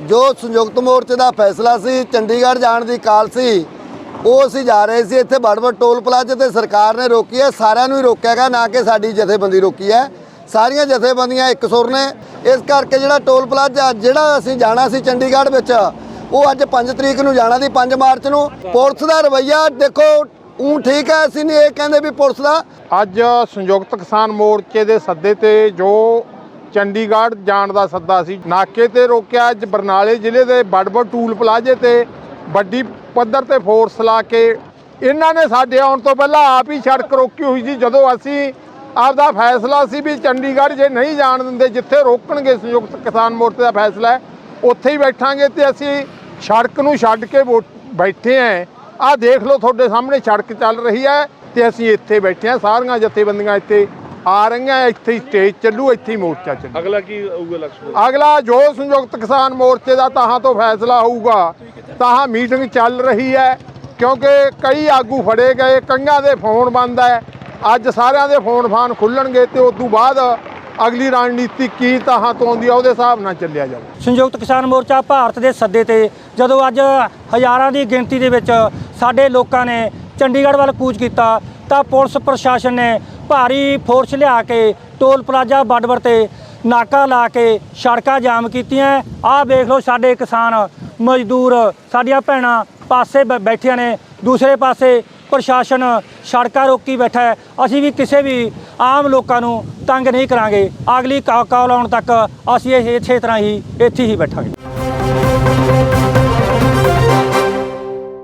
ਜੋ ਸੰਯੁਕਤ ਮੋਰਚੇ ਦਾ ਫੈਸਲਾ ਸੀ, ਚੰਡੀਗੜ੍ਹ ਜਾਣ ਦੀ ਕਾਲ ਸੀ, ਉਹ ਅਸੀਂ ਜਾ ਰਹੇ ਸੀ ਇੱਥੇ ਬੜਬੜ ਟੋਲ ਪਲਾਜ਼ੇ ਤੇ ਸਰਕਾਰ ਨੇ ਰੋਕੀ ਹੈ, ਸਾਰਿਆਂ ਨੂੰ ਹੀ ਰੋਕਿਆਗਾ ਨਾ ਕਿ ਸਾਡੀ ਜਥੇਬੰਦੀ ਰੋਕੀ ਹੈ। ਸਾਰੀਆਂ ਜਥੇਬੰਦੀਆਂ ਇੱਕ ਸੁਰ ਨੇ, ਇਸ ਕਰਕੇ ਜਿਹੜਾ ਟੋਲ ਪਲਾਜ਼ਾ, ਜਿਹੜਾ ਅਸੀਂ ਜਾਣਾ ਸੀ ਚੰਡੀਗੜ੍ਹ ਵਿੱਚ, ਉਹ ਅੱਜ 5 ਤਰੀਕ ਨੂੰ ਜਾਣਾ ਸੀ 5 ਮਾਰਚ ਨੂੰ। ਪੁਲਿਸ ਦਾ ਰਵੱਈਆ, ਦੇਖੋ ਉਹ ਠੀਕ ਹੈ, ਅਸੀਂ ਨਹੀਂ ਇਹ ਕਹਿੰਦੇ ਵੀ ਪੁਲਿਸ ਦਾ। ਅੱਜ ਸੰਯੁਕਤ ਕਿਸਾਨ ਮੋਰਚੇ ਦੇ ਸੱਦੇ ਤੇ ਜੋ ਚੰਡੀਗੜ੍ਹ ਜਾਣ ਦਾ ਸੱਦਾ ਸੀ। ਨਾਕੇ ਤੇ ਰੋਕਿਆ ਅੱਜ ਬਰਨਾਲੇ ਜ਼ਿਲ੍ਹੇ ਦੇ ਬੜਬੜ ਟੂਲ ਪਲਾਜ਼ੇ ਤੇ ਵੱਡੀ ਪੱਧਰ ਤੇ ਫੋਰਸ ਲਾ ਕੇ। ਇਹਨਾਂ ਨੇ ਸਾਡੇ ਆਉਣ ਤੋਂ ਪਹਿਲਾਂ ਆਪ ਹੀ ਸੜਕ ਰੋਕੀ ਹੋਈ ਸੀ। ਜਦੋਂ ਅਸੀਂ ਆਪਦਾ ਫੈਸਲਾ ਸੀ ਵੀ ਚੰਡੀਗੜ੍ਹ ਜੇ ਨਹੀਂ ਜਾਣ ਦਿੰਦੇ, ਜਿੱਥੇ ਰੋਕਣਗੇ ਸੰਯੁਕਤ ਕਿਸਾਨ ਮੋਰਚੇ ਦਾ ਫੈਸਲਾ ਹੈ, ਉੱਥੇ ਹੀ ਬੈਠਾਂਗੇ ਤੇ ਅਸੀਂ ਸੜਕ ਨੂੰ ਛੱਡ ਕੇ ਵੋ- ਬੈਠੇ ਆਂ ਆਹ ਦੇਖ ਲਓ ਤੁਹਾਡੇ ਸਾਹਮਣੇ ਸੜਕ ਚੱਲ ਰਹੀ ਹੈ ਤੇ ਅਸੀਂ ਇੱਥੇ ਬੈਠੇ ਆਂ ਸਾਰੀਆਂ ਜਥੇਬੰਦੀਆਂ ਇੱਥੇ ਆ ਰਹੀਆਂ ਇੱਥੇ ਹੀ ਸਟੇਜ ਚੱਲੂ ਇੱਥੇ ਹੀ ਮੋਰਚਾ ਚੱਲੂ। ਅਗਲਾ ਕੀ ਹੋਊਗਾ ਲਕਸ਼ਮਣ? ਅਗਲਾ ਜੋ ਸੰਯੁਕਤ ਕਿਸਾਨ ਮੋਰਚੇ ਦਾ ਤਾਹਾਂ ਤੋਂ ਫੈਸਲਾ ਹੋਊਗਾ। ਤਾਹਾਂ ਮੀਟਿੰਗ ਚੱਲ ਰਹੀ ਹੈ ਕਿਉਂਕਿ ਕਈ ਆਗੂ ਫੜੇ ਗਏ ਕਈਆਂ ਦੇ ਫੋਨ ਬੰਦ ਹੈ। ਅੱਜ ਸਾਰਿਆਂ ਦੇ ਫੋਨ ਫਾਨ ਖੁੱਲਣਗੇ ਤੇ ਉਸ ਤੋਂ ਬਾਅਦ ਅਗਲੀ ਰਣਨੀਤੀ ਕੀ ਤਾਹਾਂ ਤੋਂ ਆਉਂਦੀ ਆ ਉਹਦੇ ਹਿਸਾਬ ਨਾਲ ਚੱਲਿਆ ਜਾਊ ਸੰਯੁਕਤ ਕਿਸਾਨ ਮੋਰਚਾ ਭਾਰਤ ਦੇ ਸੱਦੇ ਤੇ ਜਦੋਂ ਅੱਜ ਹਜ਼ਾਰਾਂ ਦੀ ਗਿਣਤੀ ਦੇ ਵਿੱਚ ਸਾਡੇ ਲੋਕਾਂ ਨੇ ਚੰਡੀਗੜ੍ਹ ਵੱਲ ਕੂਚ ਕੀਤਾ ਤਾਂ ਪੁਲਿਸ ਪ੍ਰਸ਼ਾਸਨ ਨੇ ਭਾਰੀ ਫੋਰਸ ਲਿਆ ਕੇ ਟੋਲ ਪਲਾਜ਼ਾ ਬਾਰਡਰ ਤੇ ਨਾਕਾ ਲਾ ਕੇ ਸੜਕਾਂ ਜਾਮ ਕੀਤੀਆਂ। ਆਹ ਵੇਖ ਲਓ ਸਾਡੇ ਕਿਸਾਨ, ਮਜ਼ਦੂਰ, ਸਾਡੀਆਂ ਭੈਣਾਂ ਪਾਸੇ ਬ- ਬੈਠੀਆਂ ਨੇ। ਦੂਸਰੇ ਪਾਸੇ ਪ੍ਰਸ਼ਾਸਨ ਸੜਕਾਂ ਰੋਕੀ ਬੈਠਾ ਹੈ। ਅਸੀਂ ਵੀ ਕਿਸੇ ਵੀ ਆਮ ਲੋਕਾਂ ਨੂੰ ਤੰਗ ਨਹੀਂ ਕਰਾਂਗੇ। ਅਗਲੀ ਕਾ- ਕਾਲ ਆਉਣ ਤੱਕ ਅਸੀਂ ਇਹ, ਇਸੇ ਤਰ੍ਹਾਂ ਹੀ ਇੱਥੇ ਹੀ ਬੈਠਾਂਗੇ।